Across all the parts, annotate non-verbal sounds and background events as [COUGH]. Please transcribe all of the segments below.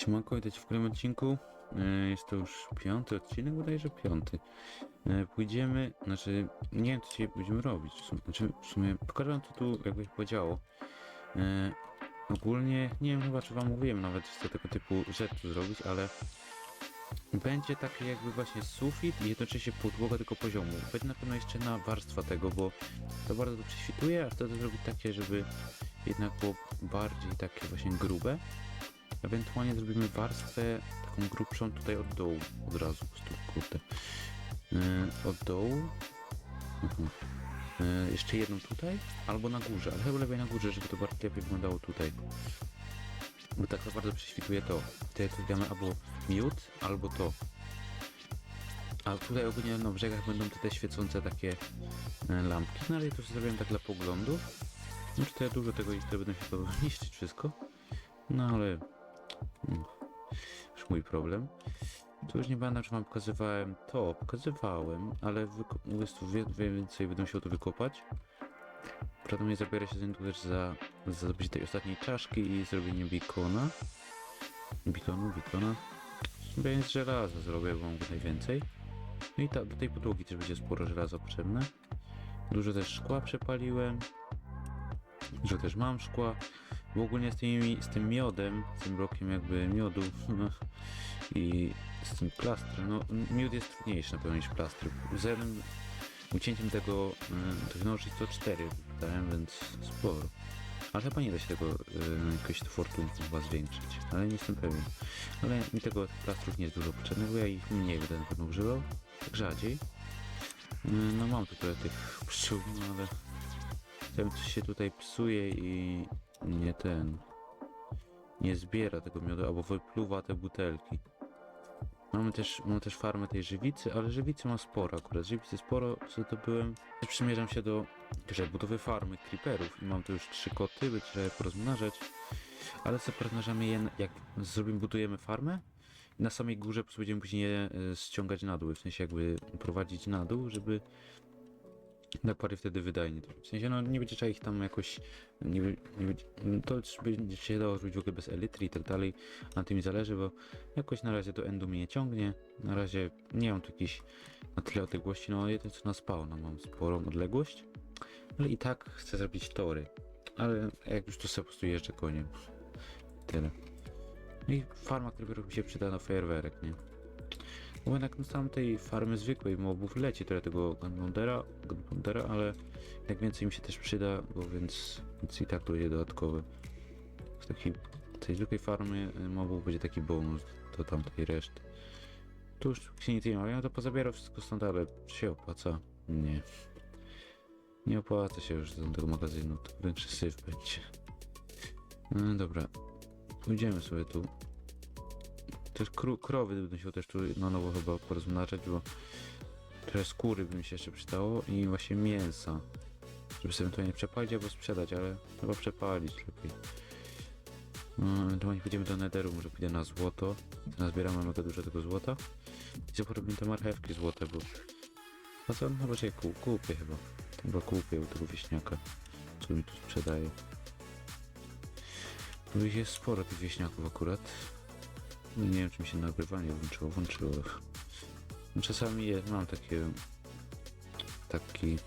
Siemanko, witajcie w kolejnym odcinku. E, Jest to już piąty odcinek, bodajże piąty. E, Pójdziemy, znaczy, nie wiem co dzisiaj będziemy robić. W sumie, znaczy, w sumie pokażę wam co tu jakby się podziało. E, Ogólnie, nie wiem chyba czy wam mówiłem nawet co tego typu rzecz tu zrobić, ale będzie taki jakby właśnie sufit i jednocześnie podłoga tylko poziomu. Będzie na pewno jeszcze jedna warstwa tego, bo to bardzo to prześwituje, a wtedy zrobić takie, żeby jednak było bardziej takie właśnie grube. Ewentualnie zrobimy warstwę taką grubszą tutaj od dołu od razu, kurde. Yy, od dołu. Mhm. Yy, jeszcze jedną tutaj, albo na górze, ale chyba lepiej na górze, żeby to bardziej lepiej wyglądało tutaj. Bo tak bardzo prześwituje to. Tutaj to damy albo miód, albo to. A tutaj ogólnie na brzegach będą te świecące takie e, lampki. No ale ja to zrobiłem tak dla poglądu. No tutaj dużo tego i tutaj będą się to niszczyć wszystko. No ale mój problem. Tu już nie pamiętam, czy wam pokazywałem to. Pokazywałem, ale jest tu więcej będę musiał to wykopać. Prawdopodobnie zabiorę się z też za, za zrobienie tej ostatniej czaszki i zrobienie bikona. Bikonu, bikona. Więc żelaza zrobię, bo mam najwięcej. No i ta, do tej podłogi też będzie sporo żelaza potrzebne. Dużo też szkła przepaliłem. Dużo też mam szkła. Bo ogólnie z, tymi, z tym miodem, z tym blokiem jakby miodu i z tym plastrem, no miód jest trudniejszy na pewno niż plastry. Z jednym ucięciem tego, y, tych nożyc to 4 dałem, więc sporo. Ale chyba nie da się tego y, jakoś fortun chyba zwiększyć, ale nie jestem pewien. Ale mi tego plastrów nie jest dużo potrzebne, bo ja ich mniej będę na pewno używał, tak rzadziej. Y, no mam tu trochę tych pszczół, no ale ten coś się tutaj psuje i nie ten. Nie zbiera tego miodu, albo wypluwa te butelki. Mamy też, mamy też farmę tej żywicy, ale żywicy ma sporo akurat. Żywicy sporo, co to byłem. Też przymierzam się do że budowy farmy creeperów i mam tu już trzy koty, by trzeba je porozmnażać. Ale co porozmnażamy je, jak zrobimy, budujemy farmę na samej górze po prostu będziemy później je y, ściągać na dół, w sensie jakby prowadzić na dół, żeby nakłady wtedy wydajnie. W sensie, no nie będzie trzeba ich tam jakoś, nie, nie będzie, to już będzie się dało zrobić w ogóle bez elitry i tak dalej, na tym mi zależy, bo jakoś na razie do endu mnie nie ciągnie, na razie nie mam tu jakiejś na tyle odległości, no jedyne co na spawna mam sporą odległość, ale i tak chcę zrobić tory, ale jak już to sobie po prostu jeżdżę koniem, tyle. No i farma, która mi się przyda na fajerwerek, nie? Bo jednak z tamtej farmy zwykłej mobów leci trochę tego Gunpowdera, ale jak więcej mi się też przyda, bo więc, więc i tak to będzie dodatkowe. Z takiej tej zwykłej farmy y, mobów będzie taki bonus do tamtej reszty. Tu już się nic nie ma, ja to pozabieram wszystko stąd, ale czy się opłaca? Nie. Nie opłaca się już do tego magazynu, to większy syf będzie. No dobra, pójdziemy sobie tu. Też kró krowy będę się też tu na nowo chyba porozmnażać, bo trochę skóry by mi się jeszcze przydało i właśnie mięsa. Żeby sobie ewentualnie przepalić albo sprzedać, ale chyba przepalić lepiej. No, ewentualnie pójdziemy do Netheru, może pójdę na złoto. Nazbieramy mega dużo tego złota. I porobimy te marchewki złote, bo... A co? Chyba się ku kupię chyba. Chyba kupię u tego wieśniaka, co mi tu sprzedaje. Tu jest sporo tych wieśniaków akurat. No Nie wiem, czy mi się nagrywanie włączyło. Włączyło. No Czasami jest, mam takie... Taki...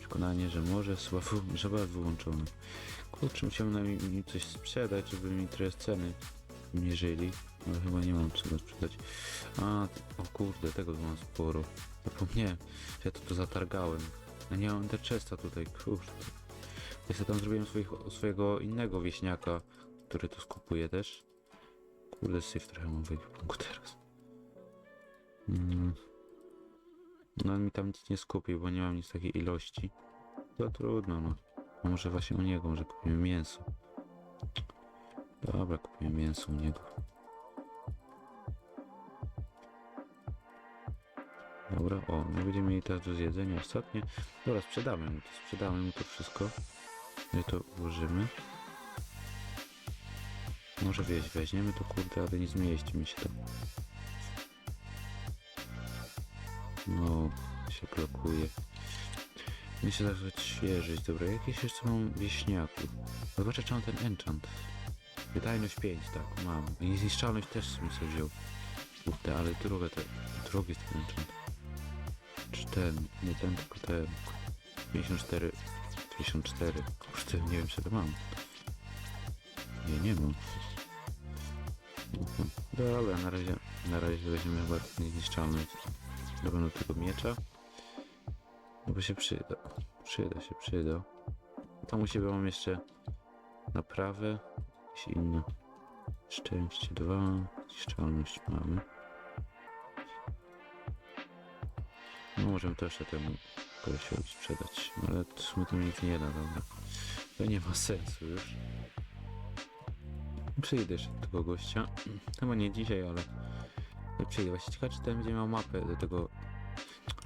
Przekonanie, że może słabo, [LAUGHS] że była wyłączone. Kurczę, musiałem mi, coś sprzedać, żeby mi trochę ceny mierzyli. Ale chyba nie mam czego sprzedać. A, o kurde, tego mam sporo. Zapomniałem, że ja to, to zatargałem. Ja nie mam Enderchesta tutaj, kurde. Ja sobie tam zrobiłem swoich, swojego innego wieśniaka, który to skupuje też. Kurde, syf trochę mam wyjątku teraz. Mm. No on mi tam nic nie skupił, bo nie mam nic takiej ilości. To trudno, no. A może właśnie u niego, może kupimy mięso. Dobra, kupimy mięso u niego. Dobra, o, my będziemy mieli teraz do zjedzenia ostatnie. Dobra, sprzedamy mu to, sprzedamy mu to wszystko. My to ułożymy. Może wieź, weźmiemy to kurde, ale nie zmieści mi się to. No, się blokuje. Się zacząć świeżyć. Dobra, jakieś jeszcze mam wieśniaków. Zobaczę, czy mam ten enchant. Wydajność 5, tak, mam. I zniszczalność też bym sobie wziął. Kurde, ale drogie te, drogie jest ten enchant. Czy ten, nie ten, tylko ten. 54, 54. Kurde, nie wiem, czy to mam. Nie, nie. Mhm. Dobra, na razie, na razie weźmiemy chyba niezniszczalność. Dobra, tego miecza. No bo się przyda. Przyda się, przyda. Tam u siebie mam jeszcze naprawę. Jakieś inne. Szczęście 2. Zniszczalność mamy. No możemy też temu kolesiowi sprzedać. Ale w sumie to nic nie da, dobra. To nie ma sensu już. Przyjdę do tego gościa. [CLEARS THROAT] Chyba nie dzisiaj, ale przyjdę. Właśnie ciekawe, czy ten będzie miał mapę do tego.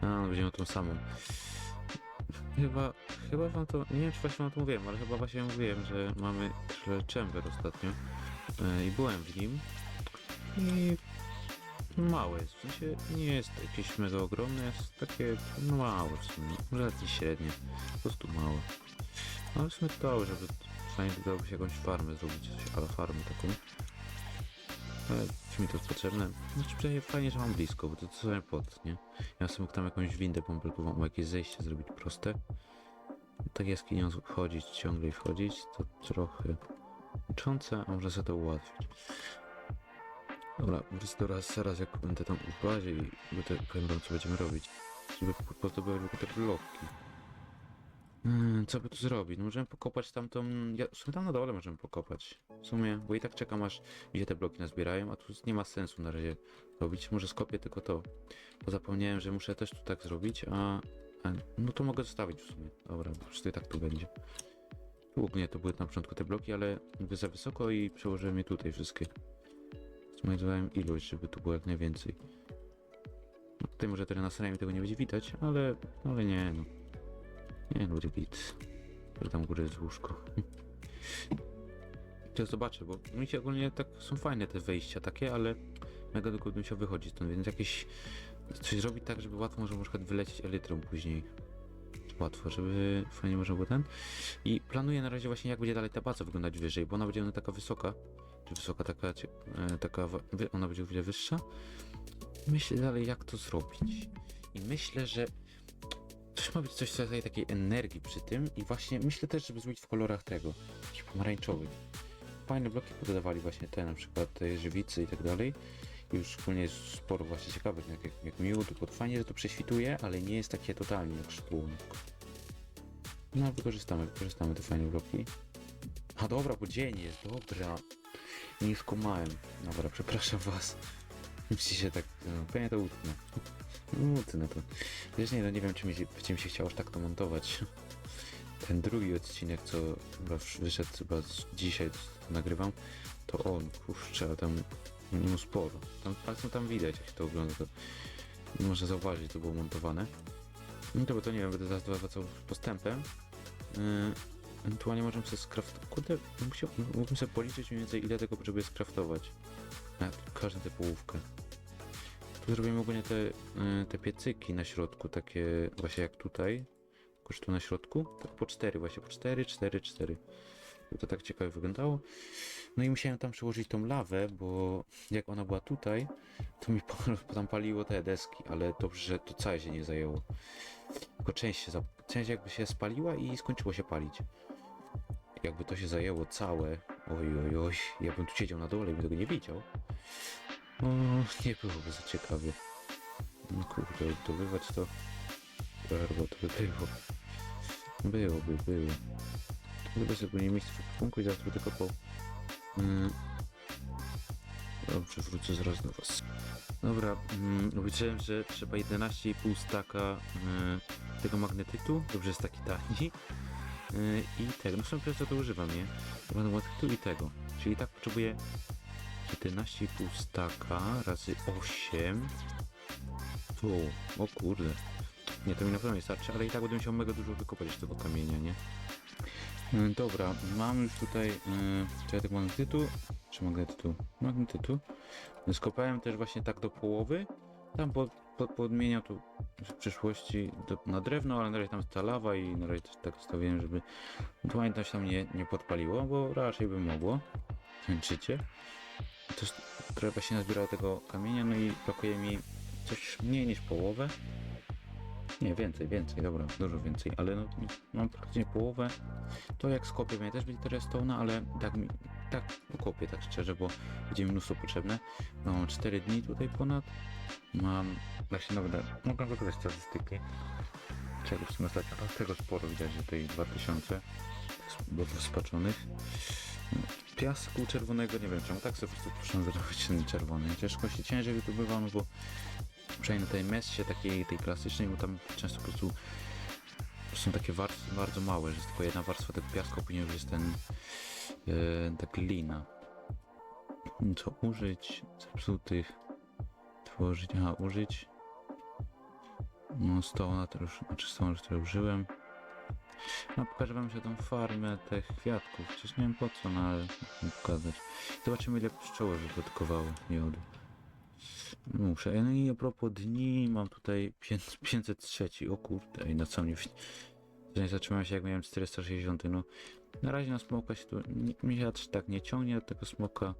A, no będzie miał tą samą. Chyba, chyba wam to, nie wiem czy właśnie wam to mówiłem, ale chyba właśnie mówiłem, że mamy Chamber ostatnio e, i byłem w nim i małe jest, w sensie nie jest jakieś mega ogromne, jest takie no małe w sumie, może średnie, po prostu małe. Ale w sumie to dobrze, żeby fajnie dałoby się jakąś farmę zrobić, coś ala farmy taką. Ale czy mi to jest potrzebne? Znaczy przynajmniej fajnie, że mam blisko, bo to co sobie pod, nie? Ja sobie mógł tam jakąś windę bąbelkową, jakieś zejście zrobić proste. Tak jaskinią wchodzić ciągle i wchodzić, to trochę męczące, a może sobie to ułatwić. Dobra, wrócę do raz, zaraz jak będę tam w bazie i będę powiem wam co będziemy robić. Żeby po prostu były tylko te bloki. Hmm, co by tu zrobić? No możemy pokopać tamtą... Ja, w sumie tam na dole możemy pokopać. W sumie, bo i tak czekam aż gdzie te bloki nazbierają, a tu nie ma sensu na razie robić. Może skopię tylko to. Bo zapomniałem, że muszę też tu tak zrobić, a... no to mogę zostawić w sumie. Dobra, po prostu i tak tu będzie. Ogólnie to były na początku te bloki, ale jakby za wysoko i przełożyłem je tutaj wszystkie. Zmajowałem ilość, żeby tu było jak najwięcej. No, tutaj może teraz na tego nie będzie widać, ale... ale nie no. Nie. Że tam u góry jest łóżko. [LAUGHS] To zobaczę, bo mi się ogólnie tak są fajne te wejścia takie, ale mega bym musiał wychodzić stąd, więc jakieś coś zrobić tak, żeby łatwo można na przykład wylecieć elytrą później. Łatwo, żeby fajnie można było ten. I planuję na razie właśnie jak będzie dalej ta baza wyglądać wyżej, bo ona będzie ona taka wysoka. Czy wysoka taka, e, taka, ona będzie o wiele wyższa. Myślę dalej jak to zrobić. I myślę, że Coś ma być coś tutaj takiej energii przy tym i właśnie myślę też, żeby zrobić w kolorach tego, takich pomarańczowych. Fajne bloki podawali właśnie te, na przykład te żywicy i tak dalej. Już szczególnie jest sporo właśnie ciekawych, jak, jak, jak miód, bo fajnie, że to prześwituje, ale nie jest takie totalnie jak szkółnik. No, wykorzystamy, wykorzystamy te fajne bloki. A dobra, bo dzień jest, dobra. Nie skumałem. Dobra, przepraszam was. Musicie tak, no, pewnie to utnę. Utnę to. Wiesz, nie, no nie wiem, czy mi się, czy mi się chciało aż tak to montować. [LAUGHS] Ten drugi odcinek, co chyba wyszedł chyba dzisiaj, co nagrywam, to on, kurczę, tam mimo sporo. Tam palcem tam widać, jak się to ogląda, to można zauważyć, to było montowane. No to, bo to nie wiem, będę zaraz wracał postępem. Yy, ewentualnie możemy sobie skraftować. Kurde, mógłbym sobie policzyć mniej więcej, ile tego potrzebuję skraftować. Na każdą tę połówkę. Zrobimy ogólnie te, y, te piecyki na środku, takie właśnie jak tutaj. Tylko, tu na środku. Tak po cztery właśnie, po cztery, cztery, cztery. To tak ciekawie wyglądało. No i musiałem tam przełożyć tą lawę, bo jak ona była tutaj, to mi [LAUGHS] tam paliło te deski, ale dobrze, że to całe się nie zajęło. Tylko część się, część jakby się spaliła i skończyło się palić. Jakby to się zajęło całe, oj, oj, oj, ja bym tu siedział na dole i bym tego nie widział. O, nie byłoby za ciekawie. No kurde, dobywać to... Perło, to by było. Byłoby, było. Gdyby sobie nie miejsce w punku i zaraz będę kopał. Mm. Dobrze, wrócę zaraz do was. Dobra, mm, że trzeba 11,5 staka mm, tego magnetytu. Dobrze, jest taki tani. Y, I tego, no w sumie to używam, nie? Magnetytu i tego. Czyli tak potrzebuję 11,5 staka razy 8. Tu, o kurde. Nie, to mi na pewno nie starczy, ale i tak będę musiał mega dużo wykopać tego kamienia, nie? Mm, Dobra, mam już tutaj yy, tego magnetytu, czy magnetytu? Magnetytu. Skopałem też właśnie tak do połowy. Tam pod, pod, podmieniał to w przyszłości do, na drewno, ale na razie tam jest ta lawa i na razie też tak stawiłem, żeby się tam nie, nie podpaliło, bo raczej by mogło. tańczycie. Też trochę właśnie nazbierało tego kamienia, no i brakuje mi coś mniej niż połowę. Nie, więcej, więcej, dobra, dużo więcej, ale no, mam praktycznie połowę. To jak skopię, mnie też będzie teraz Stone'a, ale tak mi, tak kopię, tak szczerze, bo będzie mi mnóstwo potrzebne. No, mam 4 dni tutaj ponad. Mam, właśnie dobra, mogę wybrać statystyki. Czego w sumie ostatnio, a tego sporo widać, że tutaj 2000 bo to spaczonych. Piasku czerwonego, nie wiem czemu, tak sobie po prostu proszę zrobić ten czerwony. Ciężko się ciężej to bywa, no bo przynajmniej na tej messie takiej, tej klasycznej, bo tam często po prostu są takie warstwy bardzo małe, że jest tylko jedna warstwa tego piasku, a później już jest ten yy, tak lina. Co użyć? Zepsutych. Tworzyć, aha, użyć. No stona to już, znaczy już które użyłem. No pokażę wam się tą farmę tych kwiatków. Przecież nie wiem po co, no ale pokazać. Zobaczymy ile pszczoły wyprodukowały jodu. Muszę. No i a propos dni, mam tutaj 5- 503. [LAUGHS] O kurde, i na co mnie... To nie zatrzymałem się jak miałem 460. No na razie na smoka się tu... Mnie aż tak nie ciągnie tego smoka.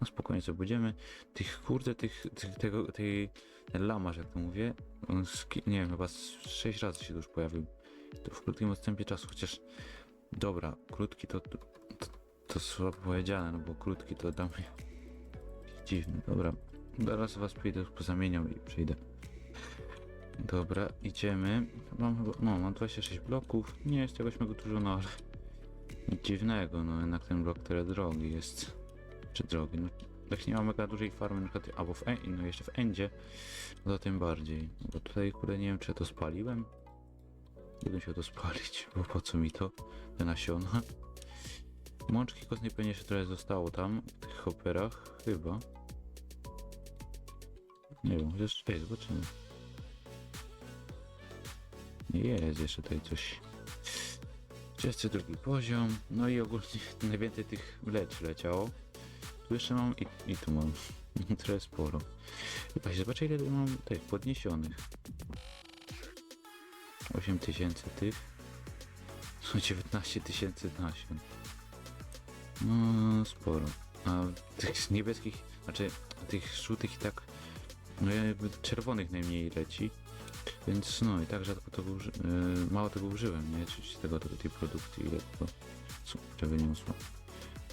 No spokojnie sobie będziemy. Tych kurde, tych, tych tego, tej... Ten lamarz, jak to mówię, on nie wiem, chyba z 6 razy się tu już pojawił. W krótkim odstępie czasu, chociaż dobra, krótki to, to, to słabo powiedziane, no bo krótki to dla mnie dziwny. Dobra, zaraz was przyjdę, pozamieniam i przyjdę. Dobra, idziemy. Mam chyba, no, mam 26 bloków. Nie jest czegoś mega dużo, no ale nic dziwnego, no jednak ten blok tyle drogi jest. Czy drogi, no jak nie ma mega dużej farmy, na przykład, albo w, en- no jeszcze w Endzie, no to tym bardziej. Bo tutaj, kurde, nie wiem, czy to spaliłem. Będę się to spalić, bo po co mi to? Te nasiona. Mączki kostnej pewnie jeszcze trochę zostało tam, w tych hopperach, chyba. Nie wiem, chociaż, ej, zobaczymy. Jest jeszcze tutaj coś. 32 poziom, no i ogólnie [LAUGHS] najwięcej tych lecz leciało. Tu jeszcze mam i, i tu mam. [LAUGHS] Trochę sporo. Zobaczę ile mam tych podniesionych. 8000 tych. No 19 tysięcy nasion. No sporo. A tych niebieskich, znaczy tych żółtych i tak no jakby czerwonych najmniej leci. Więc no i tak rzadko tego uży- yy, mało tego użyłem, nie? Czyli tego, tego tej produkcji, ile to super wyniosło.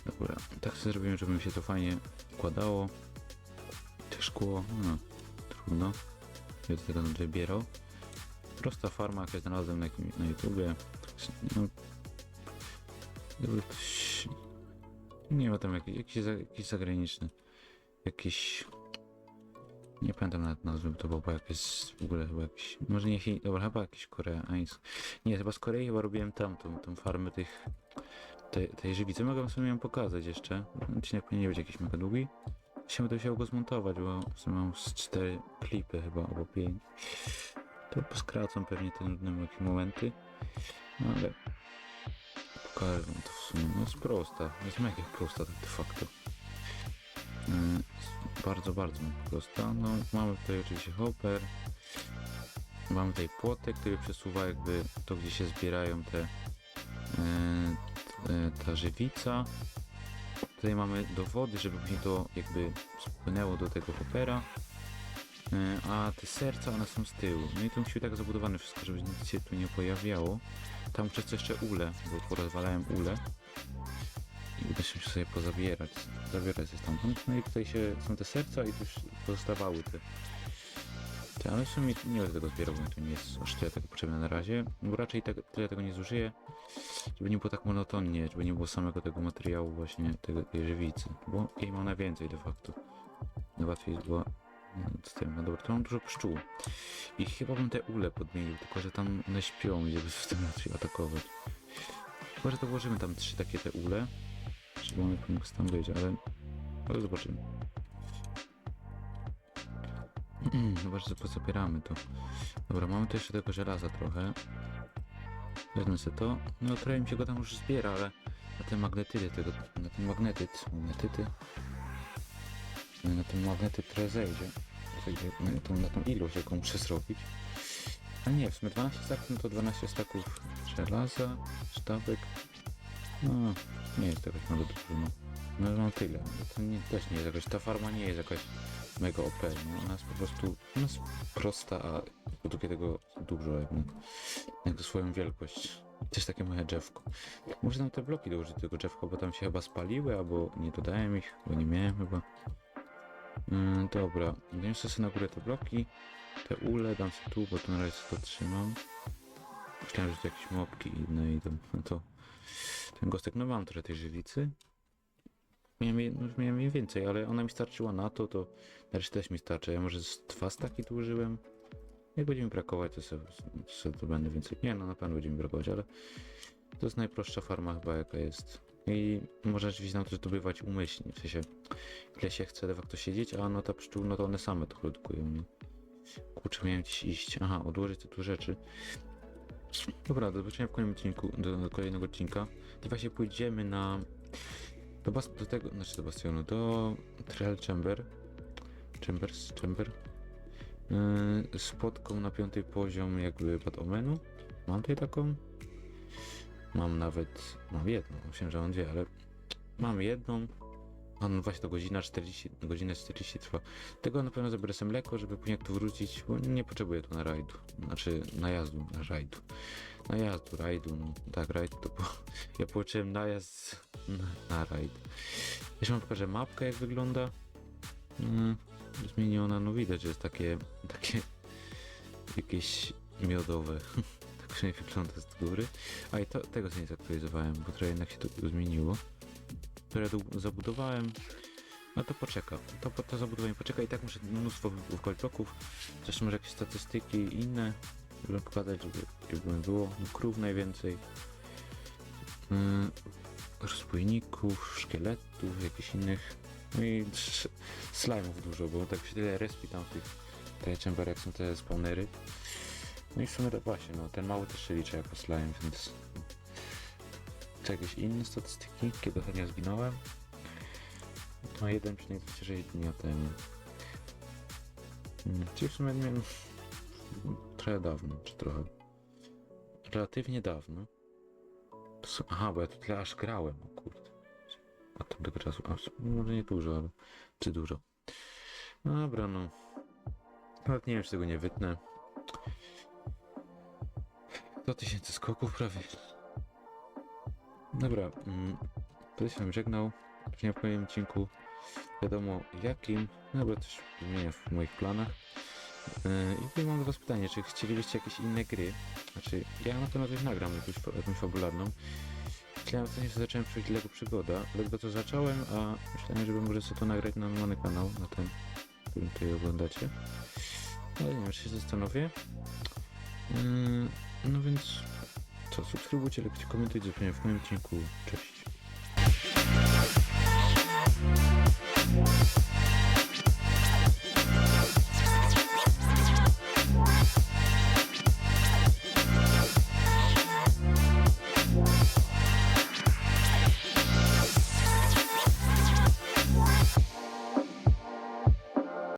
Dobra, tak sobie zrobiłem, żeby mi się to fajnie układało. Te szkło, no trudno. Ja do tego będę wybierał. Prosta farma, jaka znalazłem na, na YouTubie. No. Nie ma tam jakiś, jakiś, jakiś zagraniczny. Jakiś... Nie pamiętam nawet nazwy, to było jakieś w ogóle chyba jakiś... Może nie. Dobra, chyba jakiś koreański. Nie, chyba z Korei chyba robiłem tamtą, tą farmę tych... Tej, tej żywicy. Mogę sobie ją pokazać jeszcze. Odcinek powinien nie być jakiś mega długi. Się będę musiał go zmontować, bo w sumie mam z cztery klipy chyba, albo pięć. To poskracam pewnie te nudne momenty. No ale pokażę wam to w sumie. No jest prosta. Jest mega prosta tak de facto. Jest bardzo, bardzo prosta. No mamy tutaj oczywiście hopper. Mamy tutaj płotek, który przesuwa jakby to, gdzie się zbierają te yy, t- ta żywica. Tutaj mamy dowody, żeby później to jakby spłynęło do tego hoppera. E, A te serca, one są z tyłu. No i to musi być tak zabudowane wszystko, żeby nic się tu nie pojawiało. Tam przez jeszcze ule, bo porozwalałem ule. I będę się sobie pozabierać. Zabierać ze stamtąd. No i tutaj się są te serca i tu już pozostawały te. te ale w sumie nie będę tego zbierał, bo to nie jest aż tyle tego potrzebne na razie. Bo raczej tak, tyle tego nie zużyję. Żeby nie było tak monotonnie, żeby nie było samego tego materiału właśnie tej żywicy. Bo jej mam najwięcej de facto. Najłatwiej było z tym, no dobra, to mam dużo pszczół. I chyba bym te ule podmienił, tylko że tam one śpią i żeby w tym łatwiej atakować. Chyba, że to włożymy tam trzy takie te ule, żeby one mógł tam być, ale, ale zobaczymy. Chyba, że pozabieramy to. Dobra, mamy tu jeszcze tego żelaza trochę. Wezmę sobie to. No trochę mi się go tam już zbiera, ale na te magnetydy tego, na ten magnetyt, magnetyty, na ten magnetyt trochę zejdzie. Zejdzie na tą, na tą ilość, jaką muszę zrobić. A nie, w sumie 12 staków, no to 12 staków żelaza, sztabek. No, nie jest to jakoś bardzo dużo, no. No mam tyle. To nie, też nie jest jakaś, ta farma nie jest jakaś mega OP, no. Ona jest po prostu, ona jest prosta, a według tego dużo jakby, jak to swoją wielkość. Też takie moje drzewko. Muszę tam te bloki dołożyć do tego drzewka, bo tam się chyba spaliły, albo nie dodałem ich, bo nie miałem chyba. Mm, dobra, doniosę sobie na górę te bloki, te ule dam sobie tu, bo tu na razie to trzymam. Myślałem, że to jakieś mopki inne idą, no to ten gostek, no mam trochę tej żywicy. Miałem, no, miałem jej więcej, ale ona mi starczyła na to, to na resztę też mi starczy. Ja może z dwa staki tu użyłem. Jak będzie mi brakować, to sobie, sobie to będę więcej. Nie, no na pewno będzie mi brakować, ale to jest najprostsza farma chyba jaka jest. I można rzeczywiście nam to zdobywać umyślnie, w sensie ile się chce de facto siedzieć, a no ta pszczół, no to one same to produkują, nie? Kurczę, miałem gdzieś iść. Aha, odłożyć te tu rzeczy. Dobra, do zobaczenia w kolejnym odcinku, do, do kolejnego odcinka. I właśnie pójdziemy na... Do, bas, do tego, znaczy do bastionu, do Trail Chamber. Chambers, Chamber. Yy, z podką na piąty poziom jakby pod Omenu. Mam tutaj taką. Mam nawet, mam jedną, myślałem, że mam dwie, ale mam jedną. No właśnie to godzina 40, godzina 40 trwa. Tego na pewno zabiorę sobie mleko, żeby później tu wrócić, bo nie potrzebuję tu na rajdu. Znaczy najazdu, na rajdu. Najazdu, rajdu, no tak, rajd to po... [LAUGHS] Ja połączyłem najazd na, na rajd. Jeszcze wam pokażę mapkę jak wygląda. Mm, zmieniona, no widać, że jest takie, takie jakieś miodowe. [LAUGHS] przynajmniej wygląda z góry. A i to, tego sobie nie zaktualizowałem, bo trochę jednak się to zmieniło. Które zabudowałem. No to poczeka. To, to zabudowanie poczeka i tak muszę mnóstwo bloków. Zresztą może jakieś statystyki inne, żeby pokazać, żeby, żeby było no, krów najwięcej. Yy, rozbójników, szkieletów, jakichś innych. No i slime'ów dużo, bo tak się tyle respi tam w tych te chamber, jak są te spawnery. No i w sumie to właśnie, no ten mały też się liczy jako slime, więc... Czy jakieś inne statystyki, kiedy ostatnio zginąłem? No 1,26 dnia temu. Czyli w sumie nie wiem, trochę dawno, czy trochę. Relatywnie dawno. Aha, bo ja tu tyle aż grałem, o kurde. A to do czasu, a może nie dużo, ale czy dużo. No dobra, no. Nawet nie wiem, czy tego nie wytnę. 100 tysięcy skoków prawie. Dobra, mm, to się żegnał. W kolejnym odcinku wiadomo jakim. No bo też zmienię w moich planach. Yy, I mam do was pytanie, czy chcielibyście jakieś inne gry? Znaczy, ja na pewno coś nagram, jakąś, jakąś fabularną. Myślałem że zacząłem przejść Lego Przygoda, ledwo to zacząłem, a myślałem, żeby może sobie to nagrać na normalny kanał, na ten, który tutaj oglądacie. Ale nie wiem, czy się zastanowię. Yy, no więc co, subskrybujcie, lekcie, komentujcie, do w kolejnym odcinku. Cześć.